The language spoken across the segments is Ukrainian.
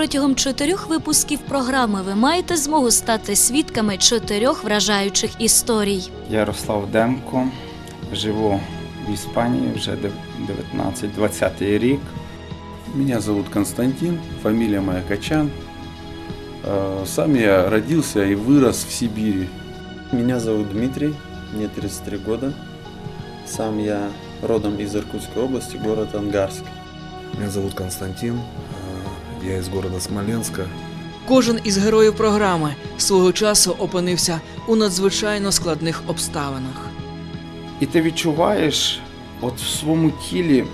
Протягом чотирьох випусків програми ви маєте змогу стати свідками чотирьох вражаючих історій. Ярослав Демко, живу в Іспанії вже дев- 19-20 рік. Меня зовут Константин, фамилия моя Качан. Э, Сам я родился и вырос в Сибири. Меня зовут Дмитрий, мне 33 года. Сам я родом из Иркутской области, город Ангарск. Меня зовут Константин, э, я из города Смоленска. Кожен із героїв програми свого часу опинився у надзвичайно складних обставинах. І ти відчуваєш от в своєму тілі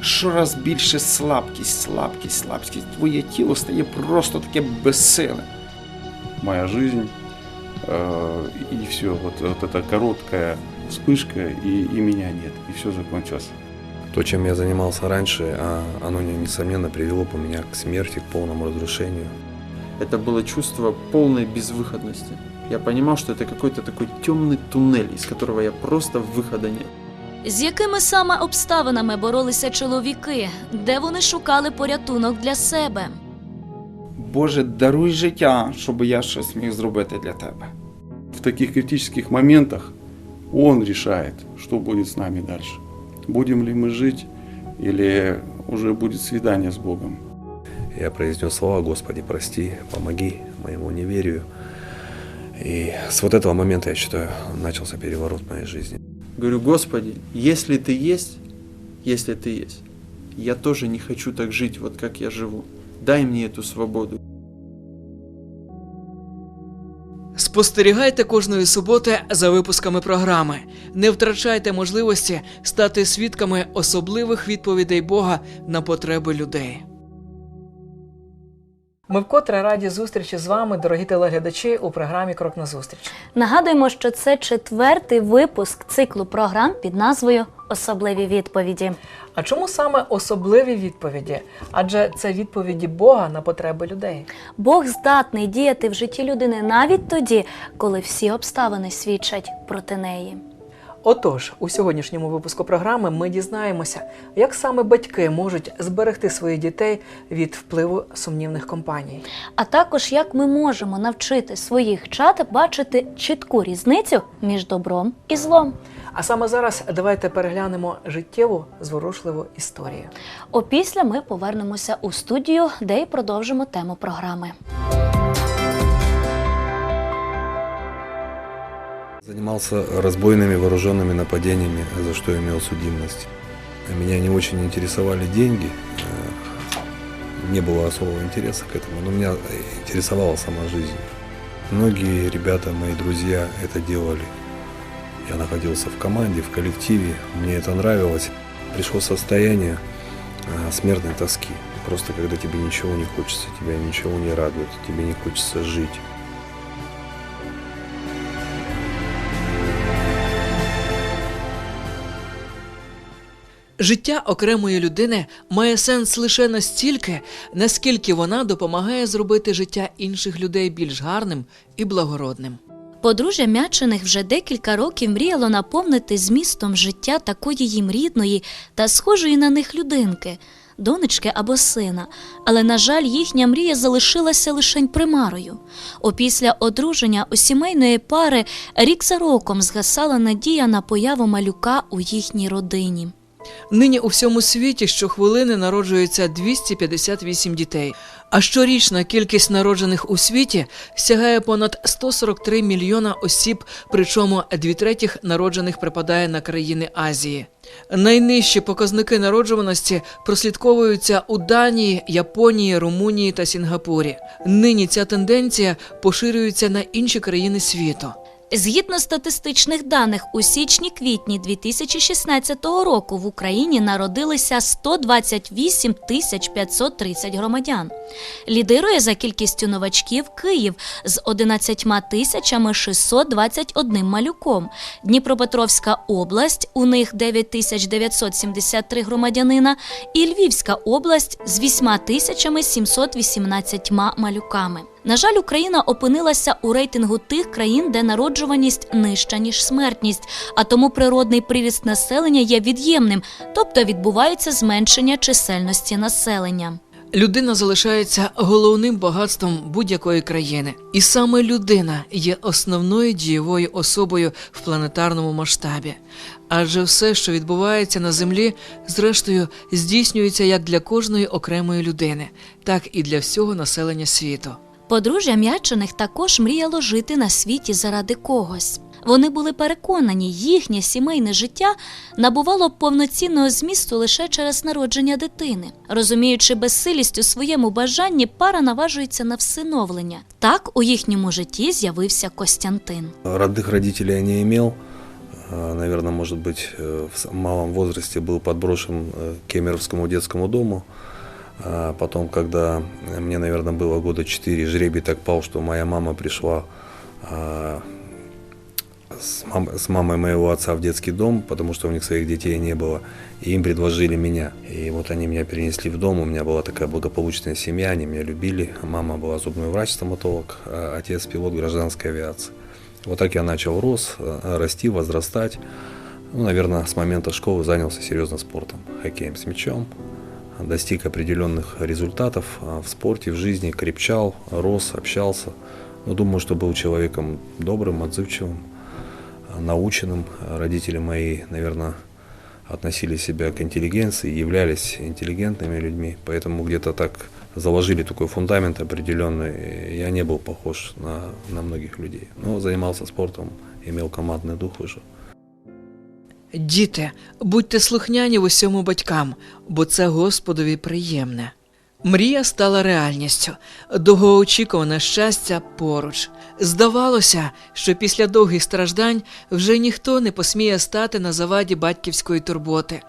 щораз більше слабкість, слабкість, слабкість. Твоє тіло стає просто таке безсиле. Моя жизнь. э, И все, вот, вот эта короткая вспышка, и, и меня нет. И все закончилось. То, чем я занимался раньше, а, оно, не- несомненно, привело бы меня к смерти, к полному разрушению. Это было чувство полной безвыходности. Я понимал, что это какой-то такой темный туннель, из которого я просто выхода нет. З якими саме обставинами боролися чоловіки, де вони шукали порятунок для себе? Боже, даруй життя, щоб я щось міг зробити для тебе. В таких критических моментах Он решает, что будет с нами дальше. Будем ли мы жить, или уже будет свидание с Богом. Я произнес слова «Господи, прости, помоги моему неверию». И с вот этого момента, я считаю, начался переворот в моей жизни. Говорю, Господи, если Ты есть, если Ты есть, я тоже не хочу так жить, вот как я живу. Дай мне эту свободу. Спостерігайте кожної суботи за випусками програми. Не втрачайте можливості стати свідками особливих відповідей Бога на потреби людей. Ми вкотре раді зустрічі з вами, дорогі телеглядачі, у програмі Крок на зустріч. Нагадуємо, що це четвертий випуск циклу програм під назвою Особливі відповіді. А чому саме особливі відповіді? Адже це відповіді Бога на потреби людей. Бог здатний діяти в житті людини навіть тоді, коли всі обставини свідчать проти неї. Отож, у сьогоднішньому випуску програми ми дізнаємося, як саме батьки можуть зберегти своїх дітей від впливу сумнівних компаній. А також як ми можемо навчити своїх чат бачити чітку різницю між добром і злом. А саме зараз давайте переглянемо життєву зворушливу історію. Опісля ми повернемося у студію, де й продовжимо тему програми. Занимался разбойными вооруженными нападениями, за что имел судимость. Меня не очень интересовали деньги, э, не было особого интереса к этому, но меня интересовала сама жизнь. Многие ребята, мои друзья, это делали. Я находился в команде, в коллективе, мне это нравилось. Пришло состояние э, смертной тоски. Просто когда тебе ничего не хочется, тебя ничего не радует, тебе не хочется жить. Життя окремої людини має сенс лише настільки, наскільки вона допомагає зробити життя інших людей більш гарним і благородним. Подружжя Мячених вже декілька років мріяло наповнити змістом життя такої їм рідної та схожої на них людинки, донечки або сина. Але, на жаль, їхня мрія залишилася лише примарою. Опісля одруження у сімейної пари рік за роком згасала надія на появу малюка у їхній родині. Нині у всьому світі щохвилини народжується 258 дітей, а щорічна кількість народжених у світі сягає понад 143 мільйона осіб, причому дві третіх народжених припадає на країни Азії. Найнижчі показники народжуваності прослідковуються у Данії, Японії, Румунії та Сінгапурі. Нині ця тенденція поширюється на інші країни світу. Згідно статистичних даних, у січні-квітні 2016 року в Україні народилися 128 тисяч 530 громадян. Лідирує за кількістю новачків Київ з 11 тисячами 621 малюком. Дніпропетровська область, у них 9 тисяч 973 громадянина, і Львівська область з 8 тисячами 718 малюками. На жаль, Україна опинилася у рейтингу тих країн, де народжуваність нижча ніж смертність, а тому природний приріст населення є від'ємним, тобто відбувається зменшення чисельності населення. Людина залишається головним багатством будь-якої країни, і саме людина є основною дієвою особою в планетарному масштабі. Адже все, що відбувається на землі, зрештою здійснюється як для кожної окремої людини, так і для всього населення світу. Подружжя М'ячених також мріяло жити на світі заради когось. Вони були переконані, їхнє сімейне життя набувало повноцінного змісту лише через народження дитини. Розуміючи безсилість у своєму бажанні, пара наважується на всиновлення. Так у їхньому житті з'явився Костянтин. Родных родителей я не имел. А, Наверное, может быть, э, в самом малом возрасте был подброшен э, к Кемеровскому детскому дому. А Потом, когда мне, наверное, было года 4, жребий так пал, что моя мама пришла а, с, мам- с мамой моего отца в детский дом, потому что у них своих детей не было, и им предложили меня. И вот они меня перенесли в дом, у меня была такая благополучная семья, они меня любили. Мама была зубной врач-стоматолог, а отец пилот гражданской авиации. Вот так я начал рос, расти, возрастать. Ну, наверное, с момента школы занялся серьезно спортом, хоккеем с мячом. Достиг определенных результатов а, в спорте, в жизни, крепчал, рос, общался. Но думаю, что был человеком добрым, отзывчивым, а, наученным. Родители мои, наверное, относили себя к интеллигенции, являлись интеллигентными людьми, поэтому где-то так заложили такой фундамент определенный. Я не был похож на, на многих людей, но занимался спортом, имел командный дух уже. Діти, будьте слухняні в усьому батькам, бо це Господові приємне. Мрія стала реальністю, довгоочікуване щастя поруч. Здавалося, що після довгих страждань вже ніхто не посміє стати на заваді батьківської турботи.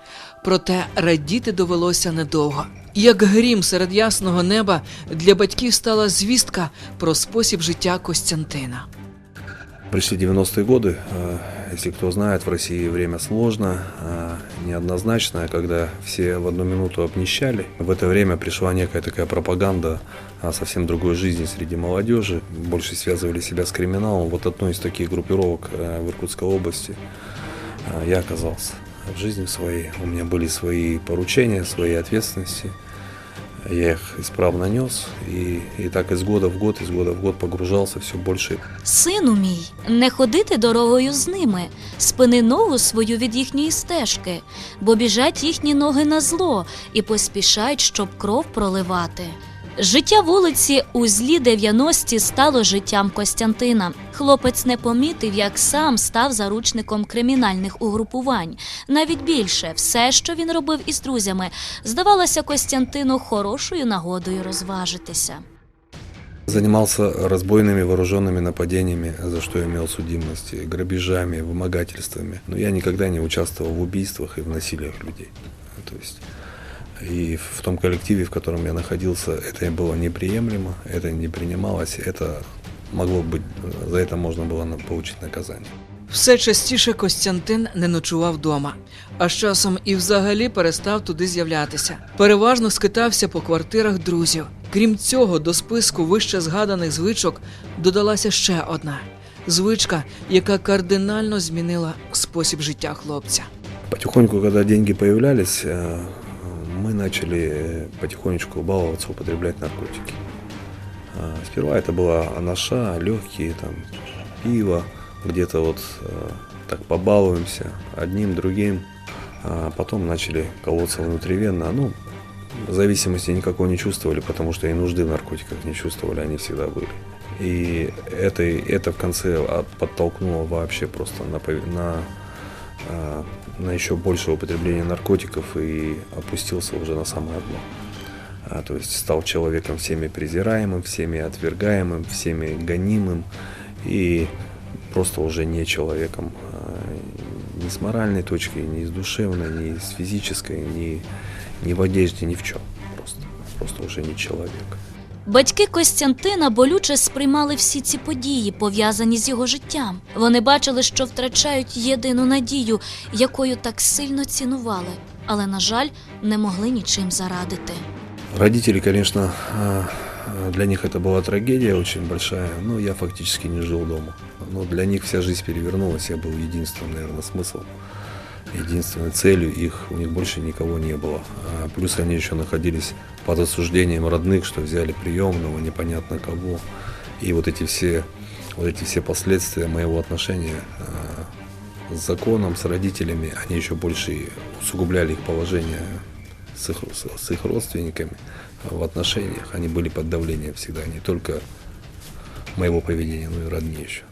Проте радіти довелося недовго. Як грім серед ясного неба для батьків стала звістка про спосіб життя Костянтина. Пришли 90-е годы. Если кто знает, в России время сложно, э, неоднозначное, когда все в одну минуту обнищали. В это время пришла некая такая пропаганда о совсем другой жизни среди молодежи. Больше связывали себя с криминалом. Вот одной из таких группировок э, в Иркутской области э, я оказался в жизни своей. У меня были свои поручения, свои ответственности. Я их исправно нес. И, и так из года в год, из года в год погружался все больше Сину мій, не ходити дорогою з ними, спини ногу свою від їхньої стежки, бо біжать їхні ноги на зло і поспішають, щоб кров проливати. Життя вулиці у злі 90-ті стало життям Костянтина. Хлопець не помітив, як сам став заручником кримінальних угрупувань. Навіть більше, все, що він робив із друзями, здавалося Костянтину хорошою нагодою розважитися. Занимался разбойными вооруженными нападениями, за что имел судимости, грабежами, вымогательствами. Но я никогда не участвовал в убийствах и в насилиях людей. То есть и в том коллективе, в котором я находился, это было неприемлемо, это не принималось, это могло быть, за это можно было на- получить наказание. Все частіше Костянтин не ночував вдома, а з часом і взагалі перестав туди з'являтися. Переважно скитався по квартирах друзів. Крім цього, до списку вище згаданих звичок додалася ще одна звичка, яка кардинально змінила спосіб життя хлопця. Потихоньку, когда деньги появлялись, э, мы начали э, потихонечку баловаться, употреблять наркотики. А, Сперва это была анаша, легкие, там, пиво, где-то вот э, так побалуемся одним, другим. А потом начали колоться внутривенно. Ну, зависимости никакой не чувствовали, потому что и нужды в наркотиках не чувствовали, они всегда были. И это, это в конце от- подтолкнуло вообще просто на, на а, на еще большее употребление наркотиков и опустился уже на самое дно. А, то есть стал человеком всеми презираемым, всеми отвергаемым, всеми гонимым и просто уже не человеком а, ни с моральной точки, ни с душевной, ни с физической, ни, ни в одежде, ни в чем. Просто, просто уже не человек. Батьки Костянтина болюче сприймали всі ці події, пов'язані з його життям. Вони бачили, що втрачають єдину надію, якою так сильно цінували, але, на жаль, не могли нічим зарадити. Родители, конечно, а, а, для них это была трагедия очень большая, но я фактически не жил дома. Но для них вся жизнь перевернулась, я был единственным, наверное, смыслом Единственной целью их, у них больше никого не было. А плюс они еще находились под осуждением родных, что взяли приемного, непонятно кого. И вот эти все, вот эти все последствия моего отношения а, с законом, с родителями, они еще больше усугубляли их положение с их, с их родственниками в отношениях. Они были под давлением всегда, не только моего поведения, но и роднее еще.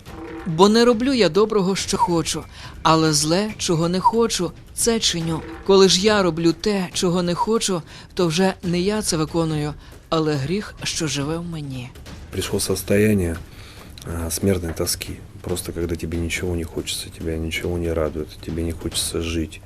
Бо не роблю я доброго, що хочу, але зле, чого не хочу, це чиню. Коли ж я роблю те, чого не хочу, то вже не я це виконую, але гріх, що живе в мені. пришло состояние смертной тоски. Просто когда тебе ничего не хочется, тебя ничего не радует, тебе не хочется жить.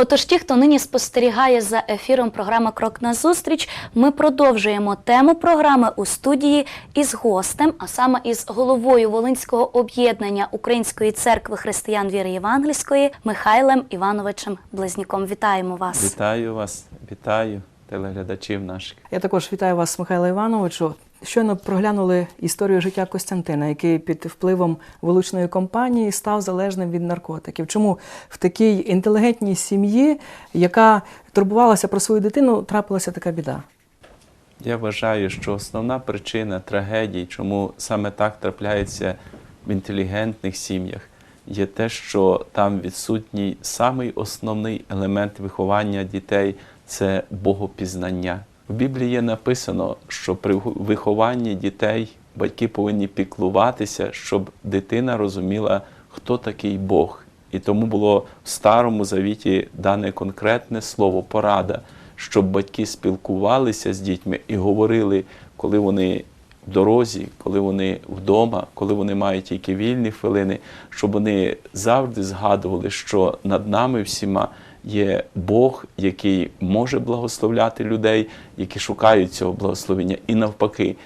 Отож, ті, хто нині спостерігає за ефіром програми Крок назустріч, ми продовжуємо тему програми у студії із гостем, а саме із головою Волинського об'єднання Української церкви християн віри Євангельської Михайлем Івановичем Близнюком. Вітаємо вас! Вітаю вас, вітаю телеглядачів наших. Я також вітаю вас, Михайло Івановичу. Щойно проглянули історію життя Костянтина, який під впливом вуличної компанії став залежним від наркотиків. Чому в такій інтелігентній сім'ї, яка турбувалася про свою дитину, трапилася така біда? Я вважаю, що основна причина трагедій, чому саме так трапляється в інтелігентних сім'ях, є те, що там відсутній самий основний елемент виховання дітей це богопізнання. В Біблії є написано, що при вихованні дітей батьки повинні піклуватися, щоб дитина розуміла, хто такий Бог. І тому було в Старому Завіті дане конкретне слово порада, щоб батьки спілкувалися з дітьми і говорили, коли вони в дорозі, коли вони вдома, коли вони мають тільки вільні хвилини, щоб вони завжди згадували, що над нами всіма є Бог, який може благословляти людей, які шукають цього благословення. І навпаки,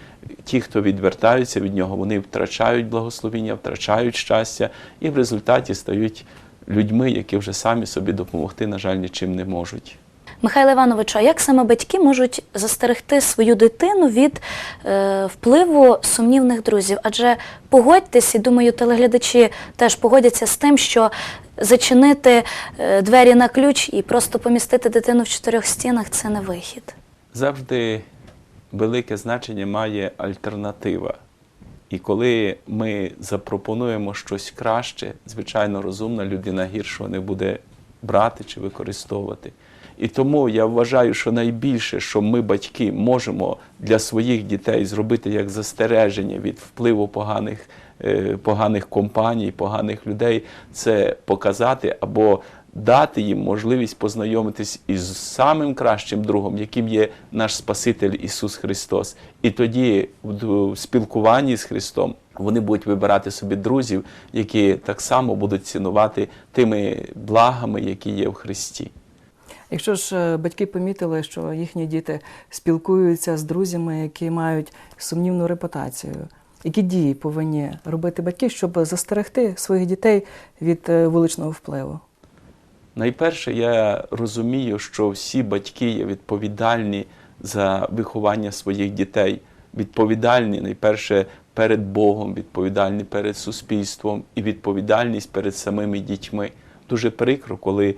ті, хто відвертаються від нього, вони втрачають благословення, втрачають щастя і в результаті стають людьми, які вже самі собі допомогти, на жаль, нічим не можуть. Михайло Івановичу, а як саме батьки можуть застерегти свою дитину від е, впливу сумнівних друзів? Адже погодьтесь, і думаю, телеглядачі теж погодяться з тим, що зачинити е, двері на ключ і просто помістити дитину в чотирьох стінах це не вихід. завжди велике значення має альтернатива. І коли ми запропонуємо щось краще, звичайно, розумна людина гіршого не буде брати чи використовувати. І тому я вважаю, що найбільше, що ми, батьки, можемо для своїх дітей зробити як застереження від впливу поганих, е, поганих компаній, поганих людей, це показати або дати їм можливість познайомитись із самим кращим другом, яким є наш Спаситель Ісус Христос. І тоді в в спілкуванні з Христом вони будуть вибирати собі друзів, які так само будуть цінувати тими благами, які є в Христі. Якщо ж е, батьки помітили, що їхні діти спілкуються з друзями, які мають сумнівну репутацію, які дії повинні робити батьки, щоб застерегти своїх дітей від е, вуличного впливу? Найперше, я розумію, що всі батьки є відповідальні за виховання своїх дітей. Відповідальні найперше перед Богом, відповідальні перед суспільством і відповідальність перед самими дітьми. Дуже прикро, коли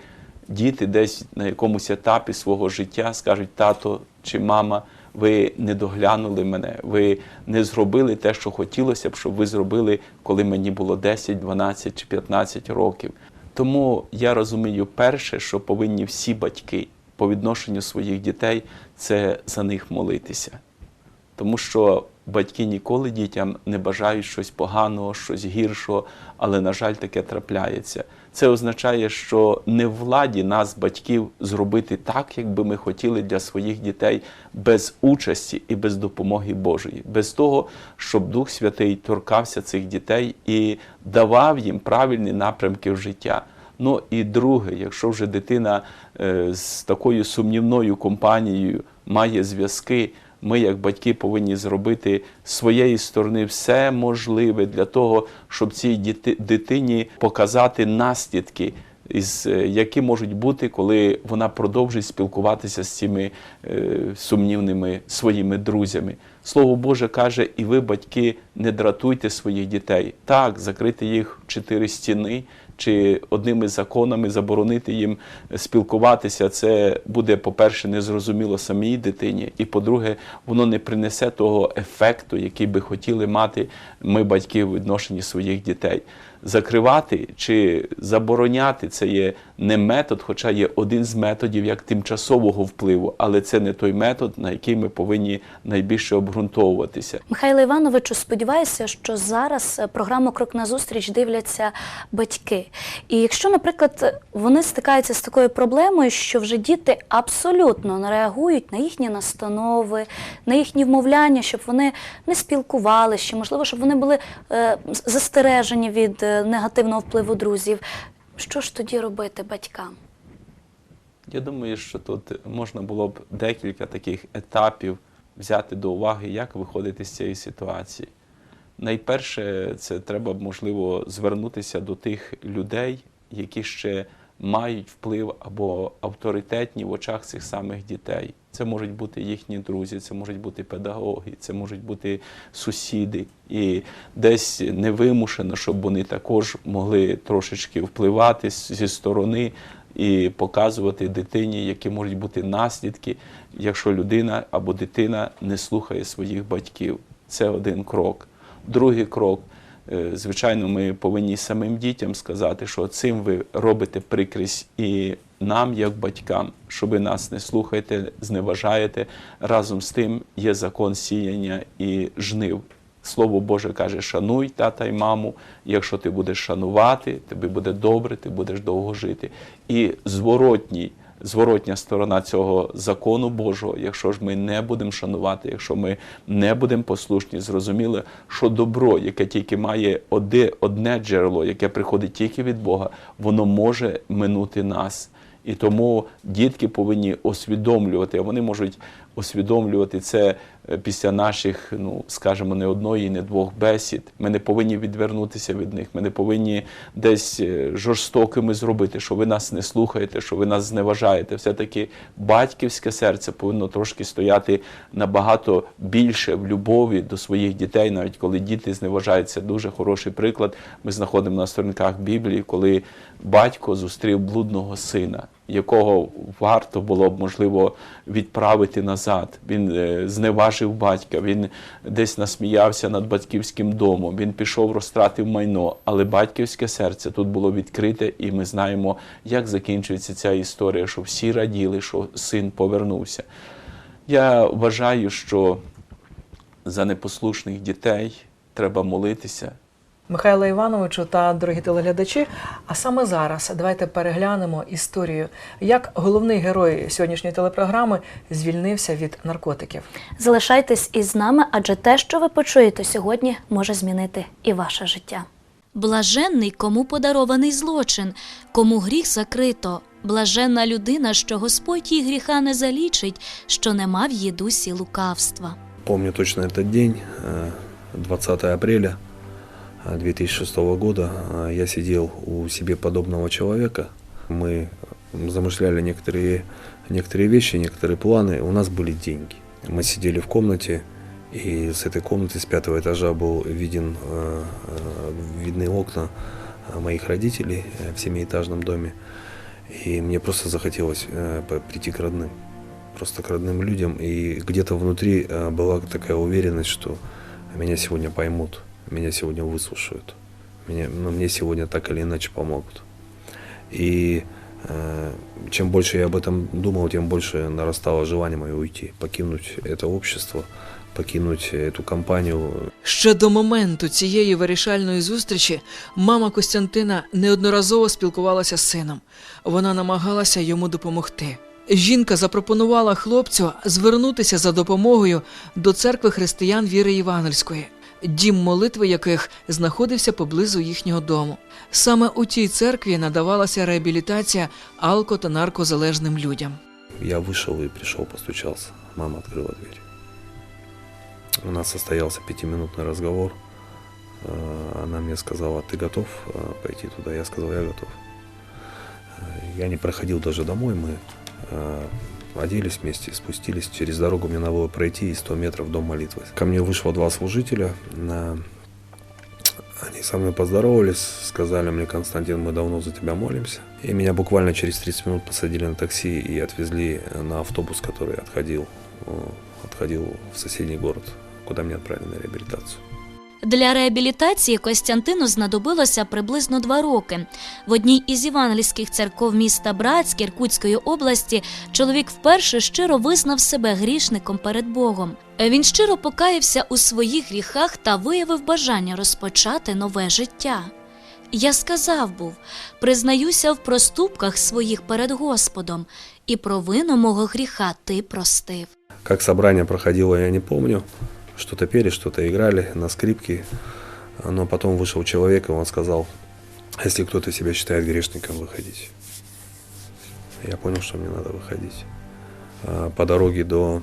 діти десь на якомусь етапі свого життя скажуть, тато чи мама, ви не доглянули мене, ви не зробили те, що хотілося б, щоб ви зробили, коли мені було 10, 12 чи 15 років. Тому я розумію, перше, що повинні всі батьки по відношенню своїх дітей, це за них молитися. Тому що батьки ніколи дітям не бажають щось поганого, щось гіршого, але, на жаль, таке трапляється. Це означає, що не владі нас, батьків, зробити так, як би ми хотіли для своїх дітей, без участі і без допомоги Божої, без того, щоб Дух Святий торкався цих дітей і давав їм правильні напрямки в життя. Ну і друге, якщо вже дитина е, з такою сумнівною компанією має зв'язки, ми, як батьки, повинні зробити своєї сторони все можливе для того, щоб цій дитині показати наслідки із, е, які можуть бути, коли вона продовжує спілкуватися з цими е, сумнівними своїми друзями. Слово Боже каже, і ви, батьки, не дратуйте своїх дітей. Так, закрити їх в чотири стіни чи одними законами заборонити їм спілкуватися, це буде, по-перше, незрозуміло самій дитині, і по-друге, воно не принесе того ефекту, який би хотіли мати ми, батьки, в відношенні своїх дітей. Закривати чи забороняти це є не метод, хоча є один з методів як тимчасового впливу, але це не той метод, на який ми повинні найбільше обґрунтовуватися. Михайло Івановичу, сподіваюся, що зараз е, програму Крок назустріч дивляться батьки. І якщо, наприклад, вони стикаються з такою проблемою, що вже діти абсолютно не реагують на їхні настанови, на їхні вмовляння, щоб вони не спілкувалися, можливо, щоб вони були е, застережені від е, негативного впливу друзів. Що ж тоді робити батькам? Я думаю, що тут можна було б декілька таких етапів взяти до уваги, як виходити з цієї ситуації. Найперше, це треба можливо, звернутися до тих людей, які ще мають вплив або авторитетні в очах цих самих дітей. Це можуть бути їхні друзі, це можуть бути педагоги, це можуть бути сусіди. І десь невимушено, щоб вони також могли трошечки впливати зі сторони і показувати дитині, які можуть бути наслідки, якщо людина або дитина не слухає своїх батьків. Це один крок. Другий крок. Е, Звичайно, ми повинні самим дітям сказати, що цим ви робите прикрість і нам, як батькам, що ви нас не слухаєте, зневажаєте. Разом з тим є закон сіяння і жнив. Слово Боже каже: шануй тата й маму. Якщо ти будеш шанувати, тобі буде добре, ти будеш довго жити. І зворотній, зворотня сторона цього закону Божого, якщо ж ми не будемо шанувати, якщо ми не будемо послушні, зрозуміли, що добро, яке тільки має одне, одне джерело, яке приходить тільки від Бога, воно може минути нас. І тому дітки повинні усвідомлювати, а вони можуть усвідомлювати це після наших, ну скажімо, не одної, не двох бесід. Ми не повинні відвернутися від них. Ми не повинні десь е, жорстокими зробити, що ви нас не слухаєте, що ви нас зневажаєте. Все-таки батьківське серце повинно трошки стояти набагато більше в любові до своїх дітей, навіть коли діти зневажають. Це дуже хороший приклад. Ми знаходимо на сторінках Біблії, коли батько зустрів блудного сина, якого варто було б можливо відправити назад. Він е, зневажив батька, він десь насміявся над батьківським домом. Він пішов, розтратив майно, але батьківське серце тут було відкрите, і ми знаємо, як закінчується ця історія, що всі раділи, що син повернувся. Я вважаю, що за непослушних дітей треба молитися. Михайло Івановичу та дорогі телеглядачі. А саме зараз давайте переглянемо історію, як головний герой сьогоднішньої телепрограми звільнився від наркотиків. Залишайтесь із нами, адже те, що ви почуєте сьогодні, може змінити і ваше життя. Блаженний, кому подарований злочин, кому гріх закрито. Блаженна людина, що Господь їй гріха не залічить, що не мав її дусі лукавства. Помню точно этот день, э, 20 апреля э, 2006 года. Э, Я сидел у себе подобного человека. Мы замышляли некоторые, некоторые вещи, некоторые планы. У нас были деньги. Мы сидели в комнате, и с этой комнаты, с пятого этажа, был виден, э, э, видны окна моих родителей в семиэтажном доме. И мне просто захотелось прийти к родным просто к родным людям. И где-то внутри была такая уверенность, что меня сегодня поймут, меня сегодня выслушают, меня, ну, мне сегодня так или иначе помогут. И э, чем больше я об этом думал, тем больше нарастало желание мое уйти, покинуть это общество, покинуть эту компанию, Ще до моменту цієї вирішальної зустрічі мама Костянтина неодноразово спілкувалася з сином. Вона намагалася йому допомогти. Жінка запропонувала хлопцю звернутися за допомогою до церкви християн віри Євангельської, дім молитви яких знаходився поблизу їхнього дому. Саме у тій церкві надавалася реабілітація алко та наркозалежним людям. Я вышел и пришел, постучался. Мама открыла дверь. У нас состоялся пятиминутный разговор. Э, Она мне сказала, ты готов э, пойти туда? Я сказал, я готов. Я не проходил даже домой, мы э, оделись вместе, спустились через дорогу, мне надо было пройти и 100 метров в дом молитвы. Ко мне вышло два служителя, на- они со мной поздоровались, сказали мне, Константин, мы давно за тебя молимся. И меня буквально через 30 минут посадили на такси и отвезли на автобус, который отходил, э, отходил в соседний город, куда меня отправили на реабилитацию. Для реабілітації Костянтину знадобилося приблизно два роки. В одній із євангельських церков міста Братськ Іркутської області чоловік вперше щиро визнав себе грішником перед Богом. Він щиро покаявся у своїх гріхах та виявив бажання розпочати нове життя. Я сказав був: признаюся в проступках своїх перед Господом, і провину мого гріха ти простив. Как собрание проходило, я не помню. Что-то пели, что-то играли на скрипке. Но потом вышел человек, и он сказал, если кто-то себя считает грешником, выходите. Я понял, что мне надо выходить. А По дороге до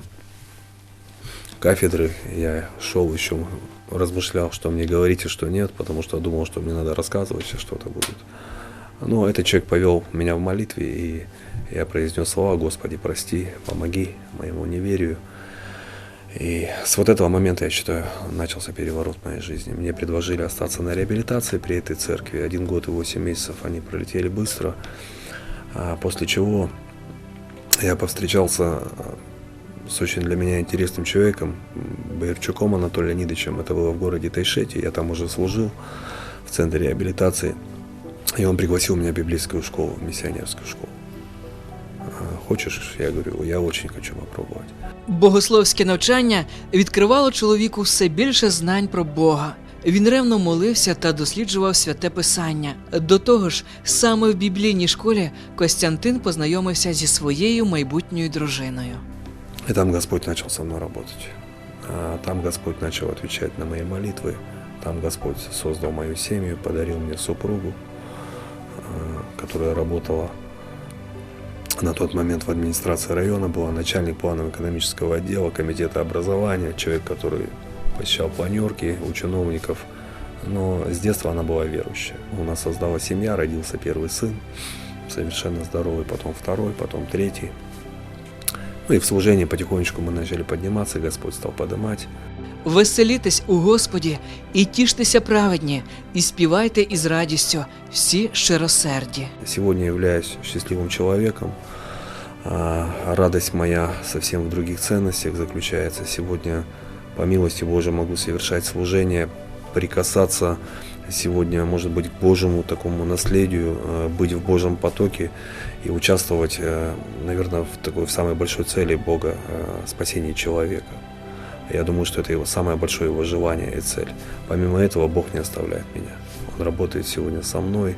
кафедры я шел еще, размышлял, что мне говорить и что нет, потому что думал, что мне надо рассказывать, что-то будет. Но этот человек повел меня в молитве, и я произнес слова «Господи, прости, помоги моему неверию». И с вот этого момента, я считаю, начался переворот в моей жизни. Мне предложили остаться на реабилитации при этой церкви. Один год и восемь месяцев они пролетели быстро. А после чего я повстречался а, с очень для меня интересным человеком, Боярчуком Анатолием Леонидовичем. Это было в городе Тайшете. Я там уже служил в центре реабилитации. И он пригласил меня в библейскую школу, в миссионерскую школу. А, Хочешь? Я говорю, я очень хочу попробовать. Богословське навчання відкривало чоловіку все більше знань про Бога. Він ревно молився та досліджував святе писання. До того ж, саме в біблійній школі Костянтин познайомився зі своєю майбутньою дружиною. И там Господь начал со работать. А Там Господь начал отвечать на мои молитвы. Там Господь создал мою семью, подарил мне супругу, а, которая работала на тот момент в администрации района, была начальник планово-экономического отдела, комитета образования, человек, который посещал планерки у чиновников. Но с детства она была верующая. У нас создалась семья, родился первый сын, совершенно здоровый, потом второй, потом третий. Ну и в служении потихонечку мы начали подниматься, Господь стал поднимать. Веселітесь у Господі і тіштеся праведні, і співайте із радістю всі щиросерді. Сегодня являюсь счастливым человеком. А, Радость моя совсем в других ценностях заключается. Сегодня, по милости Божией, могу совершать служение, прикасаться сегодня, может быть, к Божьему такому наследию, э, быть в Божьем потоке И участвовать, э, наверное, в такой в самой большой цели Бога э, спасении человека. Я думаю, что это его самое большое его желание и цель. Помимо этого, Бог не оставляет меня. Он работает сегодня со мной,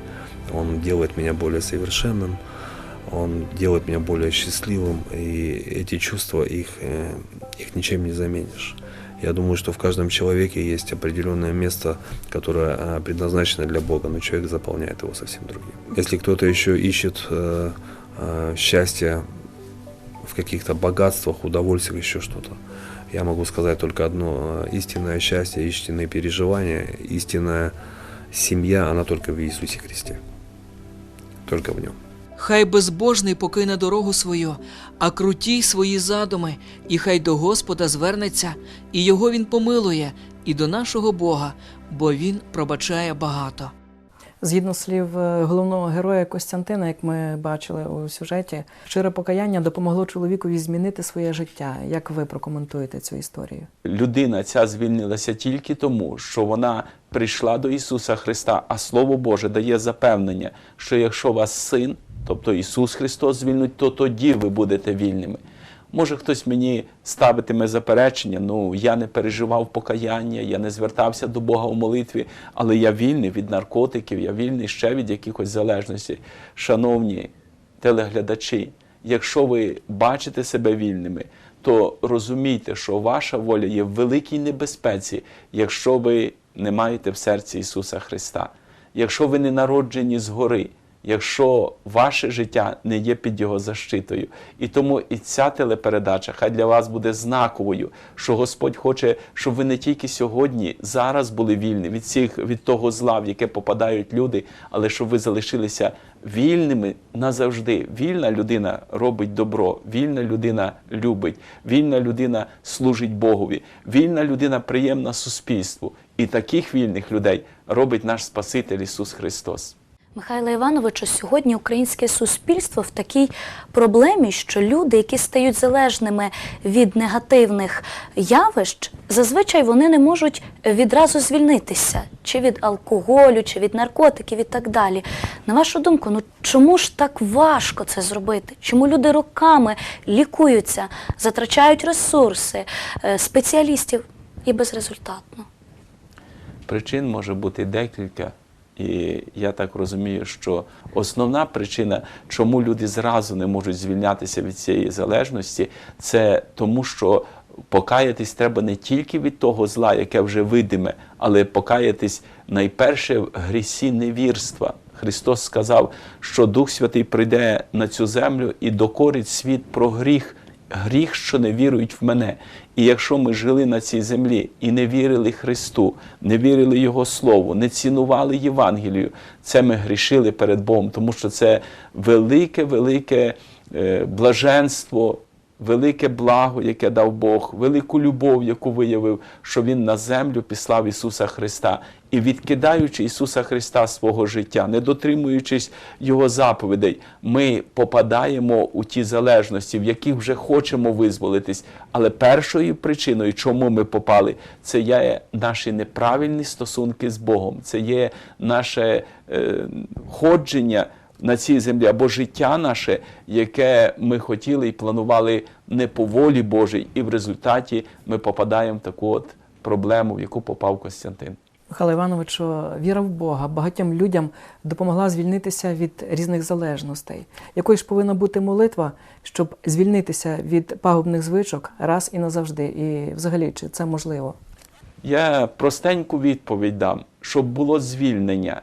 Он делает меня более совершенным, Он делает меня более счастливым, и эти чувства, их, э, их ничем не заменишь. Я думаю, что в каждом человеке есть определенное место, которое э, предназначено для Бога, но человек заполняет его совсем другим. Если кто-то еще ищет э, э, счастье в каких-то богатствах, удовольствиях, еще что-то, я могу сказать только одно. э, Истинное счастье, истинные переживания, истинная семья, она только в Иисусе Христе. Только в нем. Хай безбожний покине дорогу свою, а круті свої задуми, і хай до Господа звернеться, і його він помилує, і до нашого Бога, бо він пробачає багато. Згідно слів е, головного героя Костянтина, як ми бачили у сюжеті, щире покаяння допомогло чоловікові змінити своє життя. Як ви прокоментуєте цю історію? людина ця звільнилася тільки тому, що вона прийшла до Ісуса Христа, а Слово Боже дає запевнення, що якщо вас син, тобто Ісус Христос звільнить, то тоді ви будете вільними. Може, хтось мені ставитиме заперечення, ну я не переживав покаяння, я не звертався до Бога у молитві, але я вільний від наркотиків, я вільний ще від якихось залежностей. Шановні телеглядачі, якщо ви бачите себе вільними, то розумійте, що ваша воля є в великій небезпеці, якщо ви не маєте в серці Ісуса Христа. Якщо ви не народжені згори, якщо ваше життя не є під його защитою. І тому і ця телепередача хай для вас буде знаковою, що Господь хоче, щоб ви не тільки сьогодні, зараз були вільні від всіх від того зла, в яке попадають люди, але щоб ви залишилися вільними назавжди. Вільна людина робить добро, вільна людина любить, вільна людина служить Богові, вільна людина приємна суспільству. І таких вільних людей робить наш Спаситель Ісус Христос. Михайло Івановичу, сьогодні українське суспільство в такій проблемі, що люди, які стають залежними від негативних явищ, зазвичай вони не можуть відразу звільнитися чи від алкоголю, чи від наркотиків і так далі. На вашу думку, ну чому ж так важко це зробити? Чому люди роками лікуються, затрачають ресурси, е, спеціалістів і безрезультатно? Причин може бути декілька. І я так розумію, що основна причина, чому люди зразу не можуть звільнятися від цієї залежності, це тому, що покаятись треба не тільки від того зла, яке вже видиме, але покаятись найперше в грісі невірства. Христос сказав, що Дух Святий прийде на цю землю і докорить світ про гріх, гріх, що не вірують в мене. І якщо ми жили на цій землі і не вірили Христу, не вірили Його Слову, не цінували Євангелію, це ми грішили перед Богом, тому що це велике, велике е, блаженство, велике благо, яке дав Бог, велику любов, яку виявив, що Він на землю післав Ісуса Христа. І відкидаючи Ісуса Христа свого життя, не дотримуючись Його заповідей, ми попадаємо у ті залежності, в яких вже хочемо визволитись. Але першою причиною, чому ми попали, це є наші неправильні стосунки з Богом, це є наше е, ходження на цій землі або життя наше, яке ми хотіли і планували не по волі Божій, і в результаті ми попадаємо в таку от проблему, в яку попав Костянтин. Михайло Івановичу, віра в Бога багатьом людям допомогла звільнитися від різних залежностей. Якою ж повинна бути молитва, щоб звільнитися від пагубних звичок раз і назавжди? І взагалі, чи це можливо? Я простеньку відповідь дам, щоб було звільнення,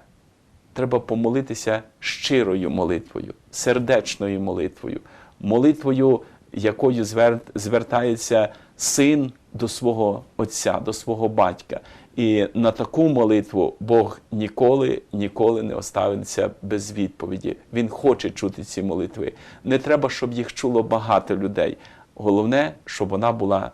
треба помолитися щирою молитвою, сердечною молитвою, молитвою, якою звер- звертається син до свого отця, до свого батька. І на таку молитву Бог ніколи, ніколи не оставиться без відповіді. Він хоче чути ці молитви. Не треба, щоб їх чуло багато людей. Головне, щоб вона була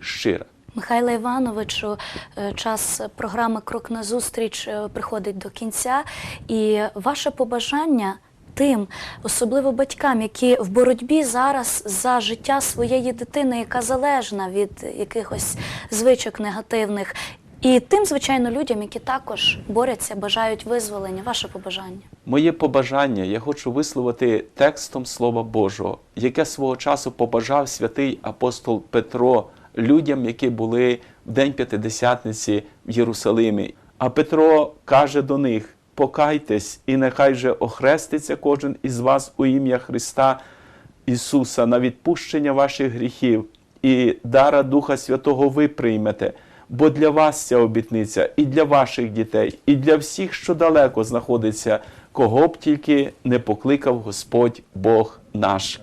щира. Михайло Івановичу, е, час програми Крок назустріч е, приходить до кінця, і ваше побажання тим, особливо батькам, які в боротьбі зараз за життя своєї дитини, яка залежна від якихось звичок негативних, і тим, звичайно, людям, які також борються, бажають визволення. Ваше побажання. Моє побажання я хочу висловити текстом Слова Божого, яке свого часу побажав святий апостол Петро людям, які були в День П'ятидесятниці в Єрусалимі. А Петро каже до них: покайтесь, і нехай же охреститься кожен із вас у ім'я Христа Ісуса на відпущення ваших гріхів, і дара Духа Святого ви приймете. Бо для вас ця обітниця і для ваших дітей, і для всіх, що далеко знаходиться, кого б тільки не покликав Господь Бог наш.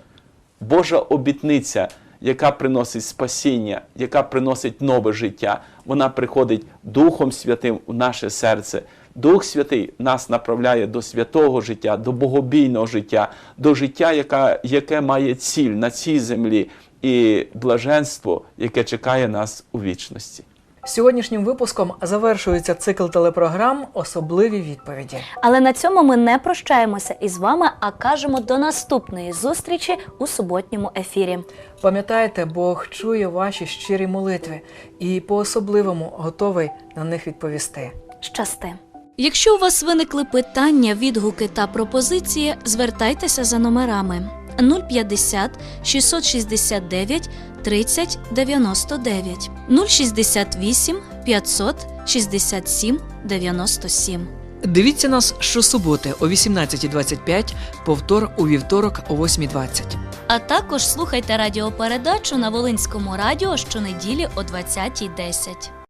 Божа обітниця, яка приносить спасіння, яка приносить нове життя, вона приходить Духом Святим у наше серце. Дух Святий нас направляє до святого життя, до богобійного життя, до життя, яка, яке має ціль на цій землі, і блаженство, яке чекає нас у вічності. Сьогоднішнім випуском завершується цикл телепрограм Особливі відповіді. Але на цьому ми не прощаємося із вами, а кажемо до наступної зустрічі у суботньому ефірі. Пам'ятайте, Бог чує ваші щирі молитви і по-особливому готовий на них відповісти. Щасти! Якщо у вас виникли питання, відгуки та пропозиції, звертайтеся за номерами 050 669 30 99 068 567 97. Дивіться нас щосуботи о 18.25, повтор у вівторок о 8.20. А також слухайте радіопередачу на Волинському радіо щонеділі о 20.10.